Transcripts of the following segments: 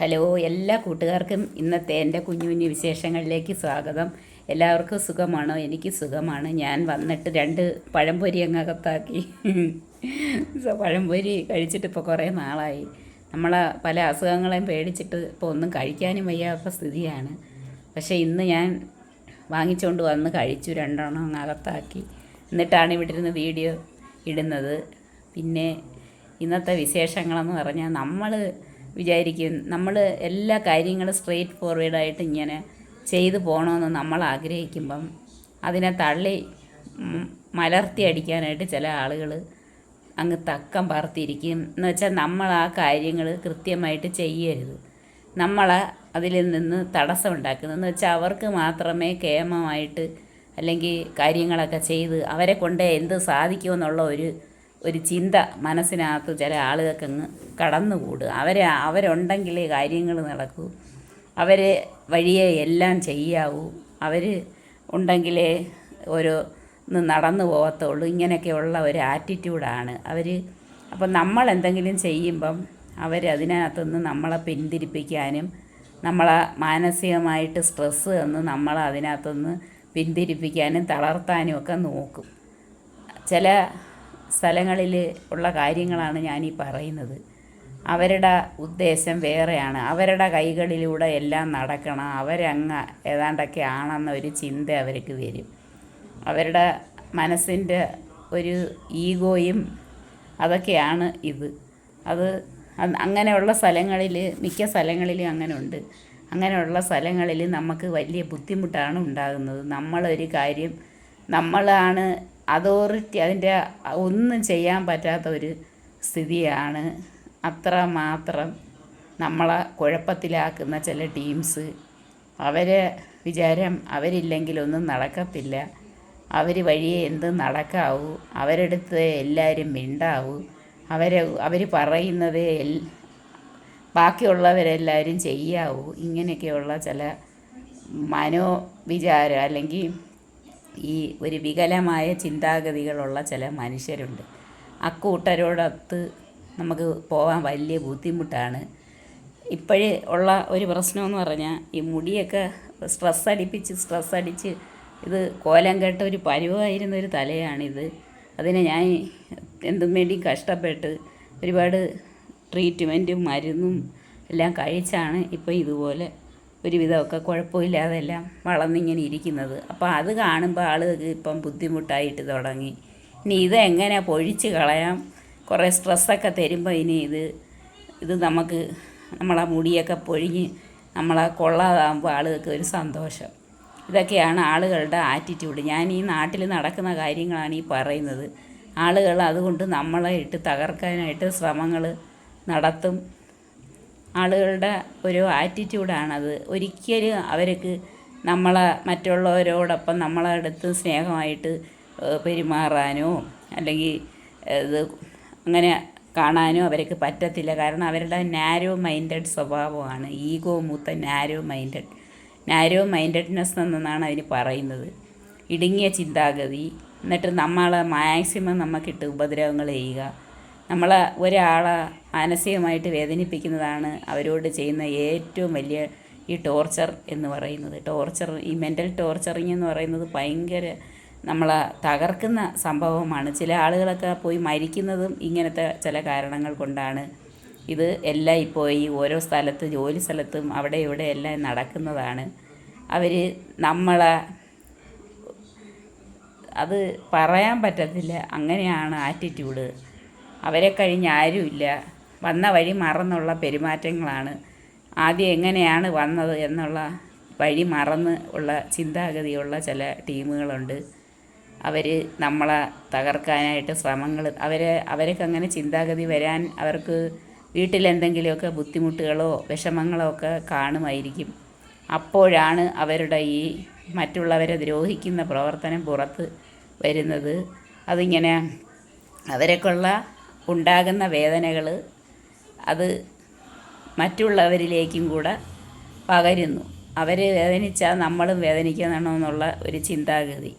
Hello എല്ലാ കൂട്ടുകാർക്കും ഇന്നത്തെ എന്റെ കുഞ്ഞു കുഞ്ഞു വിശേഷങ്ങളിലേക്ക് സ്വാഗതം. എല്ലാവർക്കും സുഖമാണോ? എനിക്ക് സുഖമാണ്. ഞാൻ വന്നിട്ട് രണ്ട് പഴംപൊരി അങ്ങകത്താക്കി. പഴംപൊരി കഴിച്ചിട്ട് ഇപ്പോൾ കുറേ നാളായി. നമ്മളെ പല അസുഖങ്ങളെയും പേടിച്ചിട്ട് ഇപ്പോൾ ഒന്നും കഴിക്കാനും വയ്യാത്ത സ്ഥിതിയാണ്. പക്ഷേ ഇന്ന് ഞാൻ വാങ്ങിച്ചുകൊണ്ട് വന്ന് കഴിച്ചു രണ്ടെണ്ണം അങ്ങകത്താക്കി. എന്നിട്ടാണ് ഇവിടെ ഇരുന്ന് വീഡിയോ ഇടുന്നത്. പിന്നെ ഇന്നത്തെ വിശേഷങ്ങളെന്ന് പറഞ്ഞാൽ നമ്മൾ വിചാരിക്കും. നമ്മൾ എല്ലാ കാര്യങ്ങളും സ്ട്രെയിറ്റ് ഫോർവേഡായിട്ട് ഇങ്ങനെ ചെയ്തു പോകണമെന്ന് നമ്മൾ ആഗ്രഹിക്കുമ്പം അതിനെ തള്ളി മലർത്തി അടിക്കാനായിട്ട് ചില ആളുകൾ അങ്ങ് തക്കം പറത്തിയിരിക്കും എന്ന് വെച്ചാൽ നമ്മൾ ആ കാര്യങ്ങൾ കൃത്യമായിട്ട് ചെയ്യരുത്. നമ്മൾ അതിൽ നിന്ന് തടസ്സം ഉണ്ടാക്കുന്നതെന്ന് വെച്ചാൽ അവർക്ക് മാത്രമേ കേമമായിട്ട് അല്ലെങ്കിൽ കാര്യങ്ങളൊക്കെ ചെയ്ത് അവരെ കൊണ്ട് എന്ത് സാധിക്കുമെന്നുള്ള ഒരു ഒരു ചിന്ത മനസ്സിനകത്ത് ചില ആളുകൾക്ക് അങ്ങ് കടന്നുകൂടുക. അവരെ അവരുണ്ടെങ്കിലേ കാര്യങ്ങൾ നടക്കൂ. അവരെ വഴിയെ എല്ലാം ചെയ്യാവൂ. അവർ ഉണ്ടെങ്കിലേ ഒന്ന് നടന്നു പോകത്തുള്ളൂ. ഇങ്ങനെയൊക്കെയുള്ള ഒരു ആറ്റിറ്റ്യൂഡാണ് അവർ അപ്പം നമ്മൾ എന്തെങ്കിലും ചെയ്യുമ്പം അവർ അതിനകത്തുനിന്ന് നമ്മളെ പിന്തിരിപ്പിക്കാനും നമ്മളെ മാനസികമായിട്ട് സ്ട്രെസ്സ് തന്ന് നമ്മളെ അതിനകത്തുനിന്ന് പിന്തിരിപ്പിക്കാനും തളർത്താനും ഒക്കെ നോക്കും. ചില സ്ഥലങ്ങളിൽ ഉള്ള കാര്യങ്ങളാണ് ഞാനീ പറയുന്നത്. അവരുടെ ഉദ്ദേശം വേറെയാണ്. അവരുടെ കൈകളിലൂടെ എല്ലാം നടക്കണം. അവരങ്ങ് ഏതാണ്ടൊക്കെ ആണെന്നൊരു ചിന്ത അവർക്ക് വരും. അവരുടെ മനസ്സിന്റെ ഒരു ഈഗോയും അതൊക്കെയാണ് ഇത്. അത് അങ്ങനെയുള്ള സ്ഥലങ്ങളിൽ മിക്ക സ്ഥലങ്ങളിലും അങ്ങനെ ഉണ്ട് അങ്ങനെയുള്ള സ്ഥലങ്ങളിൽ നമുക്ക് വലിയ ബുദ്ധിമുട്ടാണ് ഉണ്ടാകുന്നത്. നമ്മളൊരു കാര്യം നമ്മളാണ് അതോറിറ്റി അതിന്റെ ഒന്നും ചെയ്യാൻ പറ്റാത്ത ഒരു സ്ഥിതിയാണ്. അത്രമാത്രം നമ്മളെ കുഴപ്പത്തിലാക്കുന്ന ചില ടീംസ്. അവരെ വിചാരം അവരില്ലെങ്കിലൊന്നും നടക്കത്തില്ല. അവർ വഴിയെ എന്ത് നടക്കാവൂ? അവരെടുത്ത് എല്ലാവരും മിണ്ടാവൂ? അവരെ അവർ പറയുന്നത് എൽ ബാക്കിയുള്ളവരെല്ലാവരും ചെയ്യാവൂ? ഇങ്ങനെയൊക്കെയുള്ള ചില മനോവിചാരം അല്ലെങ്കിൽ ഈ ഒരു വികലമായ ചിന്താഗതികളുള്ള ചില മനുഷ്യരുണ്ട്. അക്കൂട്ടരോടൊത്ത് നമുക്ക് പോകാൻ വലിയ ബുദ്ധിമുട്ടാണ്. ഇപ്പോഴേ ഉള്ള ഒരു പ്രശ്നമെന്ന് പറഞ്ഞാൽ ഈ മുടിയൊക്കെ സ്ട്രെസ് അടിപ്പിച്ച് സ്ട്രെസ് അടിച്ച് ഇത് കോലം കേട്ട ഒരു പരുവായിരുന്ന ഒരു തലയാണിത്. അതിനെ ഞാൻ എന്തും വേണ്ടി കഷ്ടപ്പെട്ട് ഒരുപാട് ട്രീറ്റ്മെന്റും മരുന്നും എല്ലാം കഴിച്ചാണ് ഇപ്പോൾ ഇതുപോലെ ഒരുവിധമൊക്കെ കുഴപ്പമില്ലാതെ എല്ലാം വളർന്നിങ്ങനെ ഇരിക്കുന്നത്. അപ്പോൾ അത് കാണുമ്പോൾ ആളുകൾക്ക് ഇപ്പം ബുദ്ധിമുട്ടായിട്ട് തുടങ്ങി. ഇനി ഇതെങ്ങനെ പൊഴിച്ച് കളയാം? കുറേ സ്ട്രെസ്സൊക്കെ തരുമ്പോൾ ഇനി ഇത് ഇത് നമുക്ക് നമ്മളെ മുടിയൊക്കെ പൊഴിഞ്ഞ് നമ്മളെ കൊള്ളാതാകുമ്പോൾ ആളുകൾക്ക് ഒരു സന്തോഷം. ഇതൊക്കെയാണ് ആളുകളുടെ ആറ്റിറ്റ്യൂഡ് ഞാൻ ഈ നാട്ടിൽ നടക്കുന്ന കാര്യങ്ങളാണ് ഈ പറയുന്നത്. ആളുകൾ അതുകൊണ്ട് നമ്മളെ ഇട്ട് തകർക്കാനായിട്ട് ശ്രമങ്ങൾ നടത്തും. ആളുകളുടെ ഒരു ആറ്റിറ്റ്യൂഡാണത് ഒരിക്കലും അവർക്ക് നമ്മളെ മറ്റുള്ളവരോടൊപ്പം നമ്മളെ അടുത്ത് സ്നേഹമായിട്ട് പെരുമാറാനോ അല്ലെങ്കിൽ ഇത് അങ്ങനെ കാണാനോ അവർക്ക് പറ്റത്തില്ല. കാരണം അവരുടെ നാരോ മൈൻഡഡ് സ്വഭാവമാണ്. ഈഗോ മൂത്ത നാരോ മൈൻഡഡ് നാരോ മൈൻഡഡ്നെസ് എന്നാണ് അതിന് പറയുന്നത്. ഇടുങ്ങിയ ചിന്താഗതി. എന്നിട്ട് നമ്മളെ മാക്സിമം നമുക്കിട്ട് ഉപദ്രവങ്ങൾ ചെയ്യുക. നമ്മളെ ഒരാളെ മാനസികമായിട്ട് വേദനിപ്പിക്കുന്നതാണ് അവരോട് ചെയ്യുന്ന ഏറ്റവും വലിയ ഈ ടോർച്ചർ എന്ന് പറയുന്നത്. ടോർച്ചർ ഈ മെന്റൽ ടോർച്ചറിങ് എന്ന് പറയുന്നത് ഭയങ്കര നമ്മളെ തകർക്കുന്ന സംഭവമാണ്. ചില ആളുകളൊക്കെ പോയി മരിക്കുന്നതും ഇങ്ങനത്തെ ചില കാരണങ്ങൾ കൊണ്ടാണ്. ഇത് എല്ലാം ഇപ്പോൾ ഈ ഓരോ സ്ഥലത്ത് ജോലി സ്ഥലത്തും അവിടെ ഇവിടെ എല്ലാം നടക്കുന്നതാണ്. അവർ നമ്മളെ അത് പറയാൻ പറ്റത്തില്ല. അങ്ങനെയാണ് ആറ്റിറ്റ്യൂഡ്. അവരെ കഴിഞ്ഞ് ആരുമില്ല. വന്ന വഴി മറന്നുള്ള പെരുമാറ്റങ്ങളാണ്. ആദ്യം എങ്ങനെയാണ് വന്നത് എന്നുള്ള വഴി മറന്ന് ഉള്ള ചിന്താഗതിയുള്ള ചില ടീമുകളുണ്ട്. അവർ നമ്മളെ തകർക്കാനായിട്ട് ശ്രമങ്ങൾ അവരെ അവർക്ക് അങ്ങനെ ചിന്താഗതി വരാൻ അവർക്ക് വീട്ടിലെന്തെങ്കിലുമൊക്കെ ബുദ്ധിമുട്ടുകളോ വിഷമങ്ങളോ ഒക്കെ കാണുമായിരിക്കും. അപ്പോഴാണ് അവരുടെ ഈ മറ്റുള്ളവരെ ദ്രോഹിക്കുന്ന പ്രവർത്തനം പുറത്ത് വരുന്നത്. അതിങ്ങനെ അവരെക്കുള്ള ഉണ്ടാകുന്ന വേദനകൾ അത് മറ്റുള്ളവരിലേക്കും കൂടെ പകരുന്നു. അവർ വേദനിച്ചാൽ നമ്മളും വേദനിക്കണമെന്നുള്ള ഒരു ചിന്താഗതി.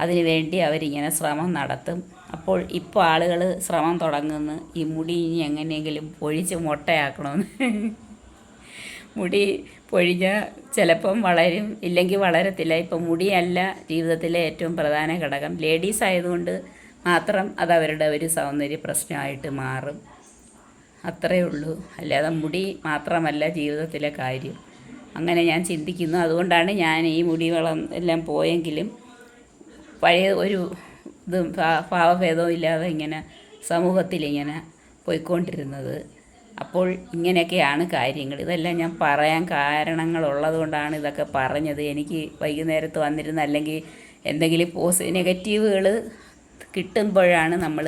അതിനുവേണ്ടി അവരിങ്ങനെ ശ്രമം നടത്തും. അപ്പോൾ ഇപ്പോൾ ആളുകൾ ശ്രമം തുടങ്ങുന്നു. ഈ മുടി ഇനി എങ്ങനെയെങ്കിലും പൊഴിച്ച് മുട്ടയാക്കണമെന്ന് മുടി പൊഴിഞ്ഞാൽ ചിലപ്പം വളരും. ഇല്ലെങ്കിൽ വളരത്തില്ല. ഇപ്പം മുടിയല്ല ജീവിതത്തിലെ ഏറ്റവും പ്രധാന ഘടകം. ലേഡീസ് ആയതുകൊണ്ട് മാത്രം അത് അവരുടെ ഒരു സൗന്ദര്യ പ്രശ്നമായിട്ട് മാറും. അത്രയേ ഉള്ളൂ. അല്ലാതെ മുടി മാത്രമല്ല ജീവിതത്തിലെ കാര്യം. അങ്ങനെ ഞാൻ ചിന്തിക്കുന്നു. അതുകൊണ്ടാണ് ഞാൻ ഈ മുടി വളം എല്ലാം പോയെങ്കിലും പഴയ ഒരു ഇതും ഭാവഭേദവും ഇല്ലാതെ ഇങ്ങനെ സമൂഹത്തിൽ ഇങ്ങനെ പോയിക്കൊണ്ടിരുന്നത്. അപ്പോൾ ഇങ്ങനെയൊക്കെയാണ് കാര്യങ്ങൾ. ഇതെല്ലാം ഞാൻ പറയാൻ കാരണങ്ങളുള്ളത് കൊണ്ടാണ് ഇതൊക്കെ പറഞ്ഞത്. എനിക്ക് വൈകുന്നേരത്ത് വന്നിരുന്ന അല്ലെങ്കിൽ എന്തെങ്കിലും പോസ് നെഗറ്റീവുകൾ കിട്ടുമ്പോഴാണ് നമ്മൾ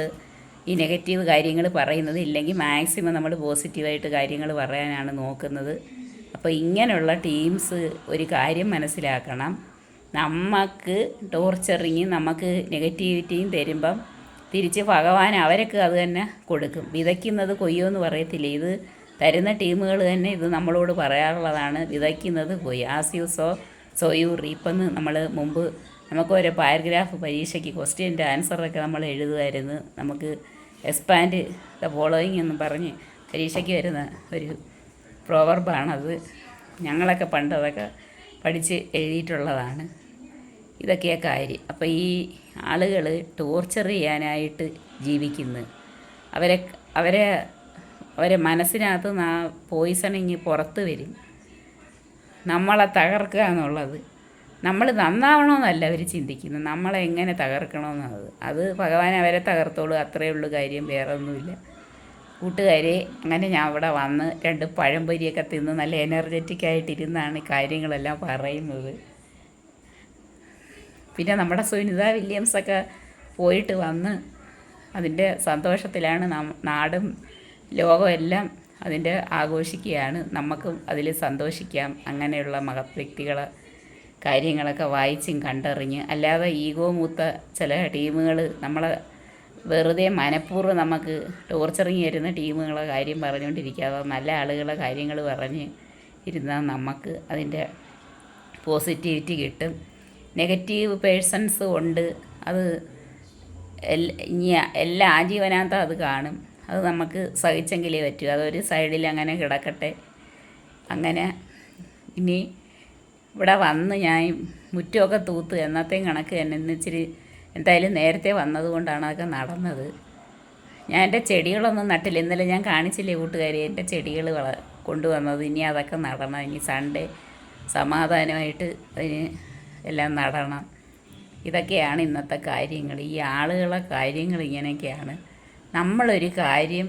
ഈ നെഗറ്റീവ് കാര്യങ്ങൾ പറയുന്നത്. ഇല്ലെങ്കിൽ മാക്സിമം നമ്മൾ പോസിറ്റീവായിട്ട് കാര്യങ്ങൾ പറയാനാണ് നോക്കുന്നത്. അപ്പോൾ ഇങ്ങനെയുള്ള ടീംസ് ഒരു കാര്യം മനസ്സിലാക്കണം. നമുക്ക് ടോർച്ചറിങ് നമുക്ക് നെഗറ്റിവിറ്റിയും തരുമ്പം തിരിച്ച് ഭഗവാൻ അവരൊക്കെ അത് തന്നെ കൊടുക്കും. വിതയ്ക്കുന്നത് എന്ന് പറയത്തില്ല? ഇത് തരുന്ന ടീമുകൾ തന്നെ ഇത് നമ്മളോട് പറയാറുള്ളതാണ്. വിതയ്ക്കുന്നത് കൊയ്യ. As you sow so you റീപ്പെന്ന് നമ്മൾ മുമ്പ് നമുക്ക് ഒരു പാരഗ്രാഫ് പരീക്ഷയ്ക്ക് ക്വസ്റ്റ്യന്റെ ആൻസറൊക്കെ നമ്മൾ എഴുതുമായിരുന്നു. നമുക്ക് എക്സ്പാൻഡ് ദ ഫോളോയിങ് എന്ന് പറഞ്ഞ് പരീക്ഷയ്ക്ക് വരുന്ന ഒരു പ്രോവർബാണത് ഞങ്ങളൊക്കെ പണ്ട് അതൊക്കെ പഠിച്ച് എഴുതിയിട്ടുള്ളതാണ്. ഇതൊക്കെയാ കാര്യം. അപ്പോൾ ഈ ആളുകൾ ടോർച്ചർ ചെയ്യാനായിട്ട് ജീവിക്കുന്നു. അവരെ അവരെ അവരെ മനസ്സിനകത്ത് നിന്ന് ആ പോയിസണിങ് പുറത്ത് വരും. നമ്മളെ തകർക്കുക എന്നുള്ളത്. നമ്മൾ നന്നാവണമെന്നല്ല അവർ ചിന്തിക്കുന്നത്. നമ്മളെ എങ്ങനെ തകർക്കണമെന്നത്? അത് ഭഗവാൻ അവരെ തകർത്തോളൂ. അത്രയേ ഉള്ളൂ കാര്യം. വേറെ ഒന്നുമില്ല കൂട്ടുകാരെ അങ്ങനെ ഞാൻ അവിടെ വന്ന് രണ്ട് പഴംപൊരിയൊക്കെ തിന്ന് നല്ല എനർജറ്റിക് ആയിട്ടിരുന്നാണ് കാര്യങ്ങളെല്ലാം പറയുന്നത്. പിന്നെ നമ്മുടെ സുനിത വില്യംസൊക്കെ പോയിട്ട് വന്ന് അതിന്റെ സന്തോഷത്തിലാണ് നാടും ലോകവും എല്ലാം അതിന്റെ ആഘോഷിക്കുകയാണ്. നമുക്കും അതിൽ സന്തോഷിക്കാം. അങ്ങനെയുള്ള മഹത് വ്യക്തികളെ കാര്യങ്ങളൊക്കെ വായിച്ചും കണ്ടറിഞ്ഞ് അല്ലാതെ ഈഗോ മൂത്ത ചില ടീമുകൾ നമ്മളെ വെറുതെ മനഃപൂർവം നമുക്ക് ടോർച്ചറിങ് വരുന്ന ടീമുകളെ കാര്യം പറഞ്ഞുകൊണ്ടിരിക്കാതെ നല്ല ആളുകളെ കാര്യങ്ങൾ പറഞ്ഞ് ഇരുന്നാൽ നമുക്ക് അതിന്റെ പോസിറ്റിവിറ്റി കിട്ടും. നെഗറ്റീവ് പേഴ്സൺസ് ഉണ്ട്. അത് എല്ല- ആജീവനാന്തം അത് കാണും. അത് നമുക്ക് സഹിച്ചെങ്കിലേ പറ്റൂ. അതൊരു സൈഡിൽ അങ്ങനെ കിടക്കട്ടെ. അങ്ങനെ ഇനി ഇവിടെ വന്ന് ഞാൻ മുറ്റമൊക്കെ തൂത്ത് എന്നത്തെയും കണക്ക് തന്നെ ഇന്നിച്ചിരി എന്തായാലും നേരത്തെ വന്നതുകൊണ്ടാണ് അതൊക്കെ നടന്നത്. ഞാൻ എന്റെ ചെടികളൊന്നും നട്ടില്ല. ഇന്നലെ ഞാൻ കാണിച്ചില്ലേ കൂട്ടുകാരി എന്റെ ചെടികൾ വള കൊണ്ടുവന്നത്. ഇനി അതൊക്കെ നടണം. ഇനി സൺഡേ സമാധാനമായിട്ട് അതിന് എല്ലാം നടണം. ഇതൊക്കെയാണ് ഇന്നത്തെ കാര്യങ്ങൾ. ഈ ആളുകളെ കാര്യങ്ങൾ ഇങ്ങനെയൊക്കെയാണ്. നമ്മളൊരു കാര്യം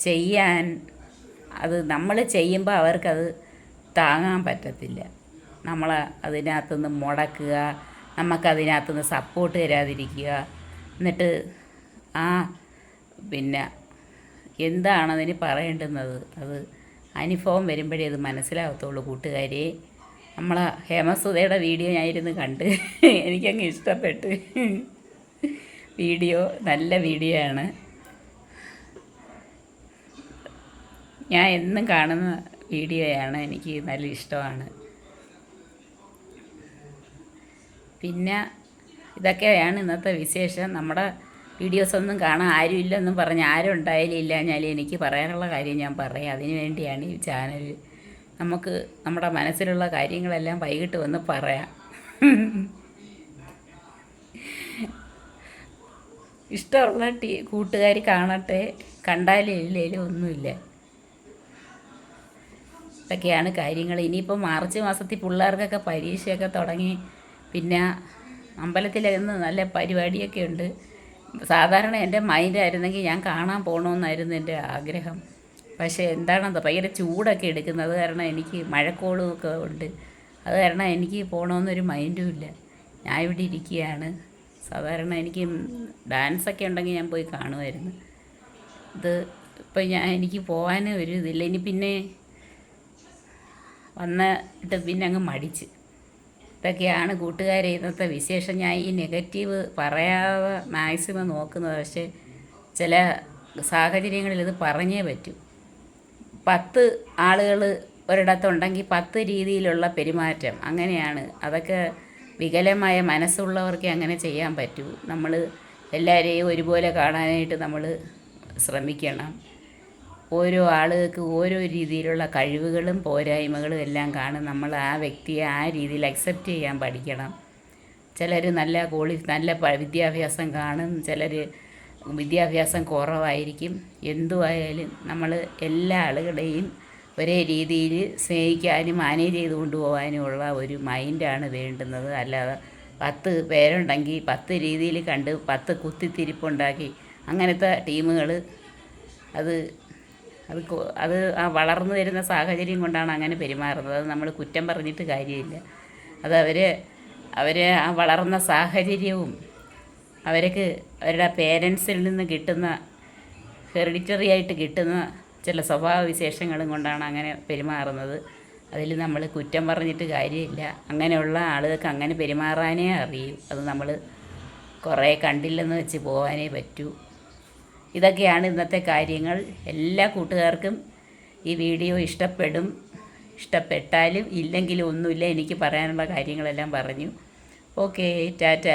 ചെയ്യാൻ അത് നമ്മൾ ചെയ്യുമ്പോൾ അവർക്കത് താങ്ങാൻ പറ്റത്തില്ല. നമ്മൾ അതിനകത്തുനിന്ന് മുടക്കുക നമുക്കതിനകത്തുനിന്ന് സപ്പോർട്ട് തരാതിരിക്കുക. എന്നിട്ട് ആ പിന്നെ എന്താണ് അതിന് പറയേണ്ടുന്നത്? അത് അനുഭവം വരുമ്പോഴേ അത് മനസ്സിലാകത്തുള്ളൂ കൂട്ടുകാരെ. നമ്മളെ ഹേമസുധയുടെ വീഡിയോ ഞാനിരുന്ന് കണ്ട് എനിക്കങ്ങ് ഇഷ്ടപ്പെട്ട്. വീഡിയോ നല്ല വീഡിയോ ആണ്. ഞാൻ എന്നും കാണുന്ന വീഡിയോയാണ് എനിക്ക് നല്ല ഇഷ്ടമാണ്. പിന്നെ ഇതൊക്കെയാണ് ഇന്നത്തെ വിശേഷം. നമ്മുടെ വീഡിയോസ് ഒന്നും കാണാൻ ആരും ഇല്ലെന്നും പറഞ്ഞ് ആരും ഉണ്ടായാലും ഇല്ലാഞ്ഞാലും എനിക്ക് പറയാനുള്ള കാര്യം ഞാൻ പറയാം. അതിന് വേണ്ടിയാണ് ഈ ചാനൽ നമുക്ക് നമ്മുടെ മനസ്സിലുള്ള കാര്യങ്ങളെല്ലാം വൈകിട്ട് വന്ന് പറയാം. ഇഷ്ടമുള്ള ടീ കൂട്ടുകാർ കാണട്ടെ. കണ്ടാലും ഇല്ലേലും ഒന്നുമില്ല. ഇതൊക്കെയാണ് കാര്യങ്ങൾ ഇനിയിപ്പോൾ മാർച്ച് മാസത്തിൽ പിള്ളേർക്കൊക്കെ പരീക്ഷയൊക്കെ തുടങ്ങി പിന്നെ അമ്പലത്തിലിരുന്ന് നല്ല പരിപാടിയൊക്കെ ഉണ്ട്. സാധാരണ എന്റെ മൈൻഡായിരുന്നെങ്കിൽ ഞാൻ കാണാൻ പോകണമെന്നായിരുന്നു എന്റെ ആഗ്രഹം. പക്ഷേ എന്താണെന്ന് ഭയങ്കര ചൂടൊക്കെ എടുക്കുന്നത് കാരണം എനിക്ക് മഴക്കോളും ഒക്കെ ഉണ്ട്. അത് കാരണം എനിക്ക് പോകണമെന്നൊരു മൈൻഡും ഇല്ല. ഞാൻ ഇവിടെ ഇരിക്കുകയാണ്. സാധാരണ എനിക്ക് ഡാൻസൊക്കെ ഉണ്ടെങ്കിൽ ഞാൻ പോയി കാണുമായിരുന്നു. ഇത് ഇപ്പം ഞാൻ എനിക്ക് പോകാൻ ഒരു ഇതില്ല. ഇനി പിന്നെ വന്നിട്ട് പിന്നെ അങ്ങ് മടിച്ച്. ഇതൊക്കെയാണ് കൂട്ടുകാരെ ഇന്നത്തെ വിശേഷം. ഞാൻ ഈ നെഗറ്റീവ് പറയാതെ മാക്സിമം നോക്കുന്നത്. പക്ഷേ ചില സാഹചര്യങ്ങളിൽ ഇത് പറഞ്ഞേ പറ്റൂ. പത്ത് ആളുകൾ ഒരിടത്തുണ്ടെങ്കിൽ പത്ത് രീതിയിലുള്ള പെരുമാറ്റം അങ്ങനെയാണ്. അതൊക്കെ വികലമായ മനസ്സുള്ളവർക്ക് അങ്ങനെ ചെയ്യാൻ പറ്റൂ. നമ്മൾ എല്ലാവരെയും ഒരുപോലെ കാണാനായിട്ട് നമ്മൾ ശ്രമിക്കണം. ഓരോ ആളുകൾക്ക് ഓരോ രീതിയിലുള്ള കഴിവുകളും പോരായ്മകളും എല്ലാം കാണും. നമ്മൾ ആ വ്യക്തിയെ ആ രീതിയിൽ അക്സെപ്റ്റ് ചെയ്യാൻ പഠിക്കണം. ചിലർ നല്ല ക്വാളി നല്ല വിദ്യാഭ്യാസം കാണും. ചിലർ വിദ്യാഭ്യാസം കുറവായിരിക്കും. എന്തുവായാലും നമ്മൾ എല്ലാ ആളുകളെയും ഒരേ രീതിയിൽ സ്നേഹിക്കാനും മാനേജ് ചെയ്ത് കൊണ്ടുപോകാനുമുള്ള ഒരു മൈൻഡാണ് വേണ്ടുന്നത്. അല്ലാതെ പത്ത് പേരുണ്ടെങ്കിൽ പത്ത് രീതിയിൽ കണ്ട് പത്ത് കുത്തിത്തിരിപ്പുണ്ടാക്കി അങ്ങനത്തെ ടീമുകൾ അത് അത് അത് ആ വളർന്നു വരുന്ന സാഹചര്യം കൊണ്ടാണ് അങ്ങനെ പെരുമാറുന്നത്. അത് നമ്മൾ കുറ്റം പറഞ്ഞിട്ട് കാര്യമില്ല. അത് അവർ അവർ ആ വളർന്ന സാഹചര്യവും അവർക്ക് അവരുടെ പേരൻസിൽ നിന്ന് കിട്ടുന്ന ഹെറിഡിറ്ററി ആയിട്ട് കിട്ടുന്ന ചില സ്വഭാവ വിശേഷങ്ങളും കൊണ്ടാണ് അങ്ങനെ പെരുമാറുന്നത്. അതിൽ നമ്മൾ കുറ്റം പറഞ്ഞിട്ട് കാര്യമില്ല. അങ്ങനെയുള്ള ആളുകൾക്ക് അങ്ങനെ പെരുമാറാനേ അറിയൂ. അത് നമ്മൾ കുറേ കണ്ടില്ലെന്ന് വെച്ച് പോകാനേ പറ്റൂ. ഇതൊക്കെയാണ് ഇന്നത്തെ കാര്യങ്ങൾ. എല്ലാ കൂട്ടുകാർക്കും ഈ വീഡിയോ ഇഷ്ടപ്പെടും. ഇഷ്ടപ്പെട്ടാലും ഇല്ലെങ്കിലും ഒന്നുമില്ല. എനിക്ക് പറയാനുള്ള കാര്യങ്ങളെല്ലാം പറഞ്ഞു. Okay tata.